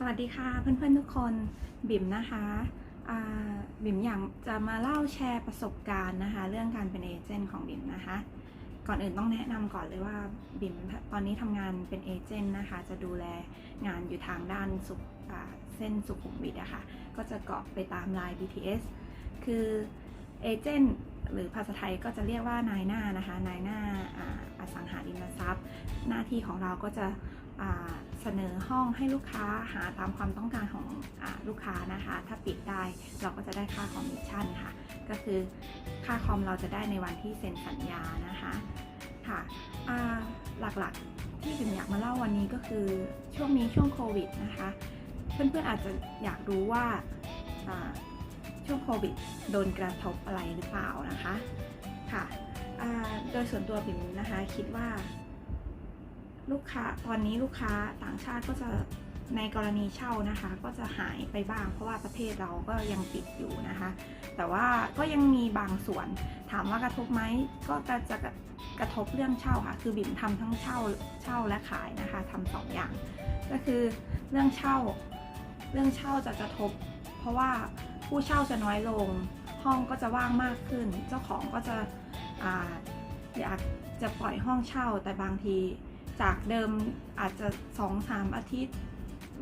สวัสดีค่ะเพื่อนๆทุกคนบิ่มนะคะบิ่มอยากจะมาเล่าแชร์ประสบการณ์นะคะ เรื่องการเป็นเอเจนต์ของบิ่มนะคะ ก่อนอื่นต้องแนะนำก่อนเลยว่าบิ่มตอนนี้ทำงานเป็นเอเจนต์นะคะ จะดูแลงานอยู่ทางด้านสุขเส้นสุขุมวิทอะคะ่ะก็จะเกาะไปตามลาย BTS คือเอเจนต์หรือภาษาไทยก็จะเรียกว่านายหน้านะคะ นายหน้าอสังหาริมทรัพย์ หน้าที่ของเราก็จะ เสนอห้องให้ลูกค้าหาตามความต้องการของอลูกค้านะคะ ถ้าปิดได้เราก็จะได้ค่าคอมมิชชั่นค่ะ ก็คือค่าคอมเราจะได้ในวันที่เซ็นสัญญานะคะค่ะหลักๆที่ถึงอยากมาเล่าวันนี้ก็คือช่วงนี้ช่วงโควิดนะคะ เพื่อนๆอาจจะอยากรู้ว่าช่วงโควิดโดนกระทบอะไรหรือเปล่านะคะค่ะโดยส่วนตัวปิ่มนะคะคิดว่า ลูกค้าตอนนี้ลูกค้าต่างชาติก็จะในกรณีเช่านะคะ ก็จะหายไปบ้าง เพราะว่าประเทศเราก็ยังปิดอยู่นะคะ แต่ว่าก็ยังมีบางส่วน ถามว่ากระทบไหมก็จะกระทบเรื่องเช่าค่ะ คือบิ่มทำทั้งเช่าเช่าและขายนะคะทำสองอย่าง ก็คือเรื่องเช่าเรื่องเช่าจะกระทบ เพราะว่าผู้เช่าจะน้อยลง ห้องก็จะว่างมากขึ้น เจ้าของก็จะออยากจะปล่อยห้องเช่าแต่บางที จากเดิมอาจจะสองสามอาทิตย์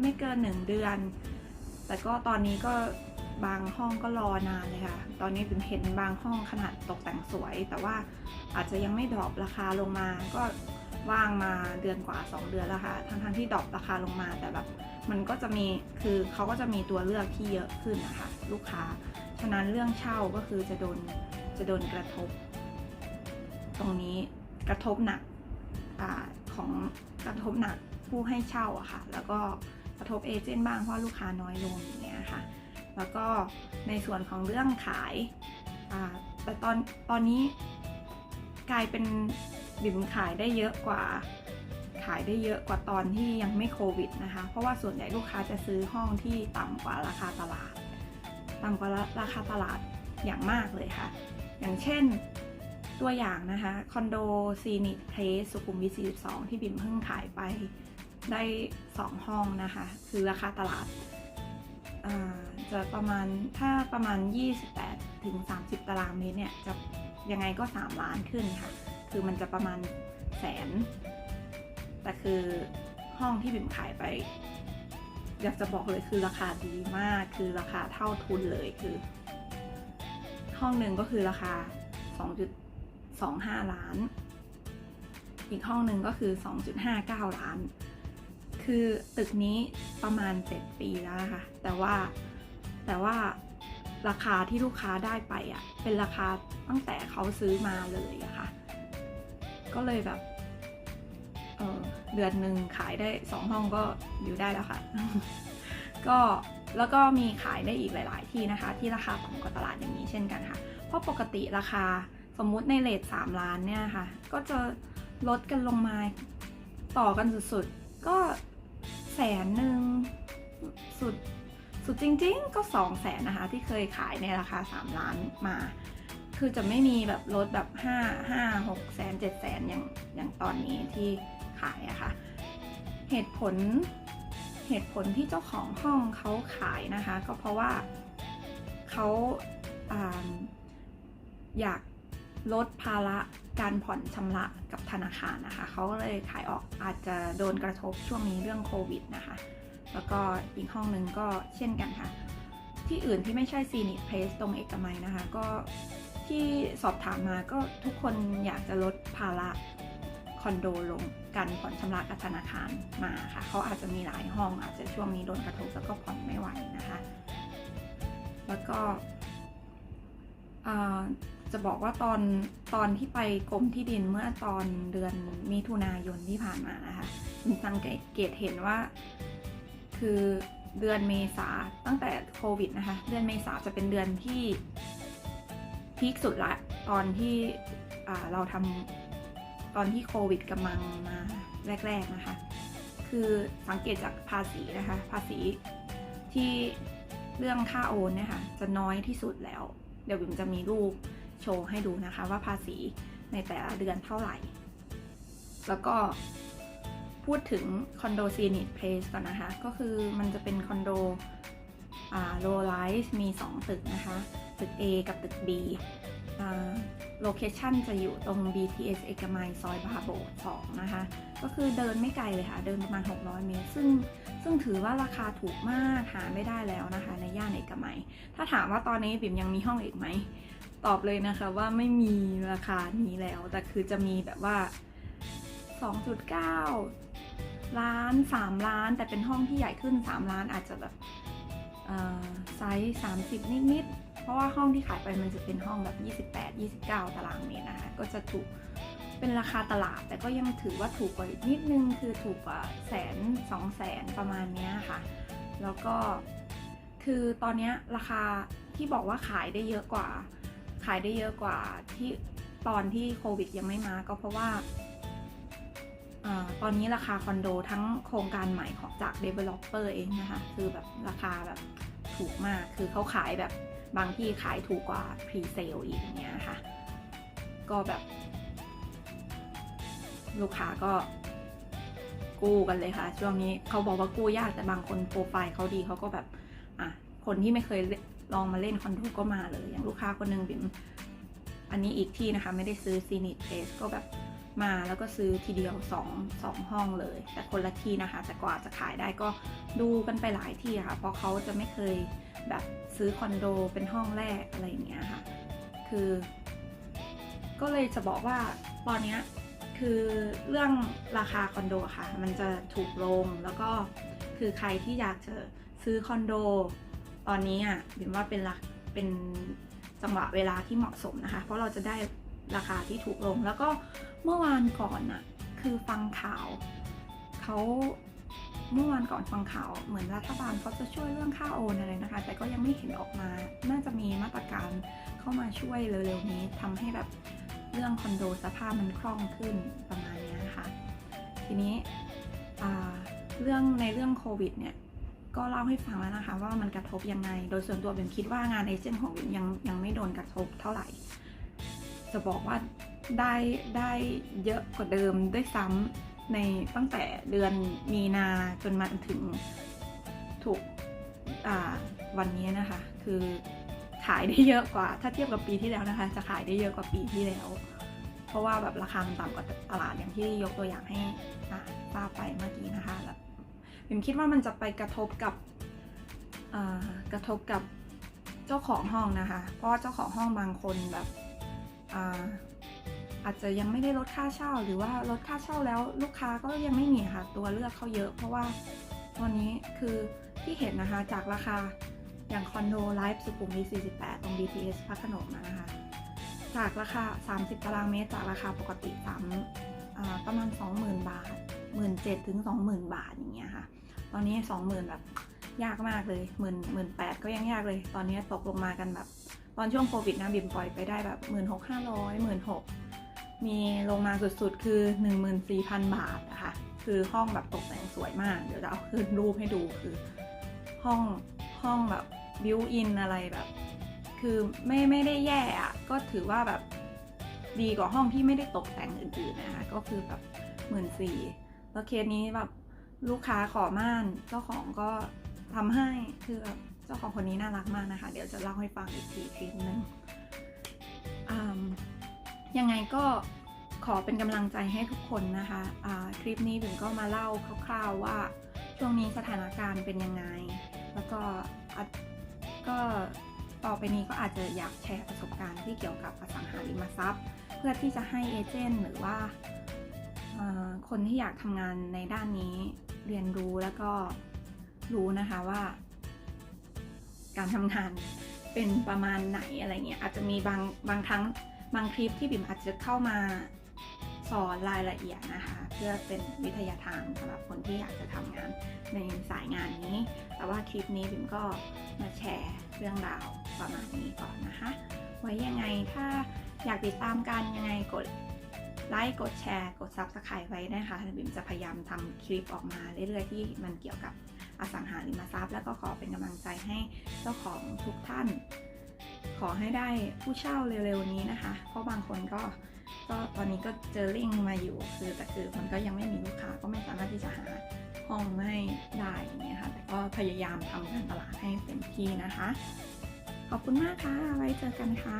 ไม่เกินหนึ่งเดือน แต่ก็ตอนนี้ก็บางห้องก็รอนานเลยค่ะ ตอนนี้เป็นเห็นบางห้องขนาดตกแต่งสวย แต่ว่าอาจจะยังไม่ดรอปราคาลงมา ก็ว่างมาเดือนกว่า 2 เดือนแล้วค่ะ ทั้งทที่ดรอปราคาลงมา แต่แบบมันก็จะมีคือเขาก็จะมีตัวเลือกที่เยอะขึ้นนะคะลูกค้า ฉะนั้นเรื่องเช่าก็คือจะโดนจะโดนกระทบ ตรงนี้กระทบหนักอา ของกระทบหนักผู้ให้เช่าอะค่ะ แล้วก็กระทบเอเจนต์บ้างเพราะลูกค้าน้อยลงอย่างเงี้ยค่ะ แล้วก็ในส่วนของเรื่องขายแต่ตอนตอนนี้กลายเป็นบิ่มขายได้เยอะกว่าขายได้เยอะกว่าตอนที่ยังไม่โควิดนะคะ เพราะว่าส่วนใหญ่ลูกค้าจะซื้อห้องที่ต่ำกว่าราคาตลาด ต่ำกว่าราคาตลาดอย่างมากเลยค่ะ อย่างเช่น ตัวอย่างนะคะคอนโดซีนิตเพลสสุขุมวิท 42 ที่บิ่มเพิ่งขายไปได้ 2 ห้องนะคะ คือราคาตลาดาจะประมาณถ้าประมาณ 28 ถึง 30 ตารางเมตรเนี่ย จะยังไงก็ 3 ล้านขึ้นค่ะ คือมันจะประมาณแสน แต่คือห้องที่บิ่มขายไป อยากจะบอกเลยคือราคาดีมาก คือราคาเท่าทุนเลยคือ ห้องหนึ่งก็คือราคา 2. 2.25 ล้าน อีกห้องหนึ่งก็คือ 2.59 ล้าน คือตึกนี้ประมาณ 7 ปีแล้วนะคะ แต่ว่าแต่ว่าราคาที่ลูกค้าได้ไปอะ่ะ เป็นราคาตั้งแต่เขาซื้อมาเลยอะค่ะ ก็เลยแบบเเดือนหนึ่งขายได้สองห้องก็อยู่ได้แล้วค่ะ ก็แล้วก็มีขายได้อีกหลาย ๆ ที่นะคะ ที่ราคาต่ำกว่าตลาดอย่างนี้เช่นกันค่ะ เพราะปกติราคา สมมุติในเลท3ล้านเนี่ยค่ะ ก็จะลดกันลงมาต่อกันสุดๆ ก็แสนหนึ่งสุดสุดจริงๆ ก็2 0 0แสนนะคะ ที่เคยขายในราคา 3 ล้านมา คือจะไม่มีแบบลดแบบ 5 5 6แสน7แสนอย่างอย่างตอนนี้ที่ขายอะค่ะ เหตุผลเหตุผลที่เจ้าของห้องเขาขายนะคะ ก็เพราะว่าเขาอาอยาก ลดภาระการผ่อนชำระกับธนาคารนะคะเขาก็เลยขายออกอาจจะโดนกระทบช่วงนี้เรื่องโควิดนะคะ แล้วก็อีกห้องหนึ่งก็เช่นกันค่ะ ที่อื่นที่ไม่ใช่ซีนิเพสตรงเอกมัยนะคะ ก็ที่สอบถามมาก็ทุกคนอยากจะลดภาระคอนโดลงการผ่อนชำระกับธนาคารมาค่ะเขาอาจจะมีหลายห้องอาจจะช่วงนี้โดนกระทบแล้วก็ผ่อนไม่ไหวนะคะ แล้วก็อ่า จะบอกว่าตอนตอนที่ไปกรมที่ดินเมื่อตอนเดือนมิถุนายนที่ผ่านมานะคะมีสังเกตเห็นว่า คือเดือนเมษาตั้งแต่โควิดนะคะ เดือนเมษาจะเป็นเดือนที่พีคสุดละตอนที่เราทำตอนที่โควิดกำลังมาแรก ๆนะคะ คือสังเกตจากภาษีนะคะ ภาษีที่เรื่องค่าโอนเนี่ยค่ะจะน้อยที่สุดแล้ว เดี๋ยวบิมจะมีรูป โชว์ให้ดูนะคะว่าภาษีในแต่ละเดือนเท่าไหร่ แล้วก็พูดถึงคอนโดซีนิตเพลสก่อนนะคะ ก็คือมันจะเป็นคอนโดโลไลท์มี 2 ตึกนะคะ ตึก A กับตึก B โลเคชันจะอยู่ตรง BTS เอกมัยซอยบาโบ2นะคะ ก็คือเดินไม่ไกลเลยค่ะ เดินประมาณ 600 เมตร ซึ่งซึ่งถือว่าราคาถูกมาก หาไม่ได้แล้วนะคะ ในย่านเอกมัย ถ้าถามว่าตอนนี้บิ่มยังมีห้องอีกไหม ตอบเลยนะคะว่าไม่มีราคานี้แล้ว แต่คือจะมีแบบว่า 2.9 ล้าน 3 ล้าน แต่เป็นห้องที่ใหญ่ขึ้น 3 ล้านอาจจะแบบเอ่อไซส์30 นิดๆ เพราะว่าห้องที่ขายไปมันจะเป็นห้องแบบ 28 29 ตารางเมตรนะคะก็จะถูกเป็นราคาตลาด แต่ก็ยังถือว่าถูกกว่าอีกนิดนึงคือถูกกว่าแสนสองแสนประมาณเนี้ยค่ะ แล้วก็คือตอนเนี้ยราคาที่บอกว่าขายได้เยอะกว่า ขายได้เยอะกว่าที่ตอนที่โควิดยังไม่มาก็เพราะว่าอตอนนี้ราคาคอนโดทั้งโครงการใหม่ของจาก Developer เองนะคะ คือแบบราคาแบบถูกมาก คือเขาขายแบบบางที่ขายถูกกว่า Pre-sale อีกอย่างเงี้ยค่ะ ก็แบบ ลูกค้าก็กู้กันเลยค่ะ ช่วงนี้เขาบอกว่ากู้ยากแต่บางคนโปรไฟล์เขาดีเขาก็แบบอะคนที่ไม่เคย ลองมาเล่นคอนโดก็มาเลยอย่างลูกค้าคนหนึ่งบิ่มอันนี้อีกที่นะคะไม่ได้ซื้อซีนิตเพสก็แบบมาแล้วก็ซื้อทีเดียว2งห้องเลย แต่คนละที่นะคะ แต่กว่าจะขายได้ก็ดูกันไปหลายที่ค่ะ เพราะเขาจะไม่เคยแบบซื้อคอนโดเป็นห้องแรกอะไรอย่างเงี้ยค่ะ คือ ก็เลยจะบอกว่าตอนเนี้ยคือเรื่องราคาคอนโดค่ะ มันจะถูกลงแล้วก็คือใครที่อยากจะซื้อคอนโด ตอนนี้อะบิมว่าเป็นลักเป็นจังหวะเวลาที่เหมาะสมนะคะ เพราะเราจะได้ราคาที่ถูกลง แล้วก็เมื่อวานก่อนอะคือฟังข่าวเขาเมื่อวานก่อนฟังข่าวเหมือนรัฐบาลเขาจะช่วยเรื่องค่าโอนอะไรนะคะ แต่ก็ยังไม่เห็นออกมา น่าจะมีมาตรการเข้ามาช่วยเร็วๆนี้ทำให้แบบเรื่องคอนโดสภาพมันคล่องขึ้นประมาณนี้นะคะ ทีนี้เรื่องในเรื่องโควิดเนี่ย ก็เล่าให้ฟังแล้วนะคะ ว่ามันกระทบยังไง โดยส่วนตัวเบนคิดว่างานเอเจนต์ของเบนยังยังไม่โดนกระทบเท่าไหร่ จะบอกว่าได้ได้เยอะกว่าเดิมด้วยซ้ำในตั้งแต่เดือนมีนาจนมาถึงถูกวันนี้นะคะ คือขายได้เยอะกว่า ถ้าเทียบกับปีที่แล้วนะคะ จะขายได้เยอะกว่าปีที่แล้ว เพราะว่าแบบราคามันต่ำกว่าตลาดอย่างที่ยกตัวอย่างให้ทราบไปเมื่อกี้นะคะ แล้วผมคิดว่ามันจะไปกระทบกับกระทบกับเจ้าของห้องนะคะ เพราะว่าเจ้าของห้องบางคนแบบอาอาจจะยังไม่ได้ลดค่าเช่า หรือว่าลดค่าเช่าแล้วลูกค้าก็ยังไม่มีค่ะ ตัวเลือกเขาเยอะ เพราะว่าตอนนี้คือที่เห็นนะคะจากราคาอย่างคอนโดไลฟ์สุขุมวิท48 ตรง BTS พระโขนงนะคะ จากราคา 30 ตารางเมตร จากราคาปกติ3ประมาณ 20,000 บาท 17,000ถึง20,000บาทอย่างเงี้ยค่ะ ตอนนี้20,000แบบยากมากเลยหมื่นหมื่นแปดก็ยังยากเลย ตอนนี้ตกลงมากันแบบ ตอนช่วงโควิดนะบิมปล่อยไปได้แบบหมื่นหกห้าร้อยหมื่นหกมีลงมาสุดๆคือ14,000บาทนะคะ คือห้องแบบตกแต่งสวยมาก เดี๋ยวจะเอาขึ้นรูปให้ดูคือ ห้องห้องแบบบิวอินอะไรแบบ คือไม่ไม่ได้แย่อะก็ถือว่าแบบดีกว่าห้องที่ไม่ได้ตกแต่งอื่นๆนะคะ ก็คือแบบหมื่นสี่ แล้วเคสนี้แบบลูกค้าขอม่านเจ้าของก็ทำให้คือแบบเจ้าของคนนี้น่ารักมากนะคะ เดี๋ยวจะเล่าให้ฟังอีกทีคลิปนึงยังไงก็ขอเป็นกำลังใจให้ทุกคนนะคะะคลิปนี้ถึงก็มาเล่าคร่าวๆว่าช่วงนี้สถานการณ์เป็นยังไง แล้วก็ก็ต่อไปนี้ก็อาจจะอยากแชร์ประสบการณ์ที่เกี่ยวกับอสังหาริมทรัพย์ เพื่อที่จะให้เอเจนต์หรือว่า คนที่อยากทำงานในด้านนี้เรียนรู้แล้วก็รู้นะคะว่า การทำงานเป็นประมาณไหนอะไรเงี้ยอาจจะมีบางบางครั้งบางคลิปที่บิ่มอาจจะเข้ามาสอนรายละเอียดนะคะ เพื่อเป็นวิทยาทานสำหรับคนที่อยากจะทำงานในสายงานนี้ แต่ว่าคลิปนี้บิ่มก็มาแชร์เรื่องราวประมาณนี้ก่อนนะคะ ไว้ยังไงถ้าอยากติดตามกันยังไงกด ไลค์กดแชร์กด Subscribe ไว้นะคะบิ่มจะพยายามทำคลิปออกมาเรื่อยๆที่มันเกี่ยวกับอสังหาริมทรัพย์ แล้วก็ขอเป็นกำลังใจให้เจ้าของทุกท่าน ขอให้ได้ผู้เช่าเร็วๆนี้นะคะ เพราะบางคนก็ก็ตอนนี้ก็เจอลิงมาอยู่คือแต่คือมันก็ยังไม่มีลูกค้าก็ไม่สามารถที่จะหาห้องให้ได้อย่างเงี้ยค่ะแต่ก็พยายามทำการตลาดให้เต็มที่นะคะ ขอบคุณมากค่ะไว้เจอกันค่ะ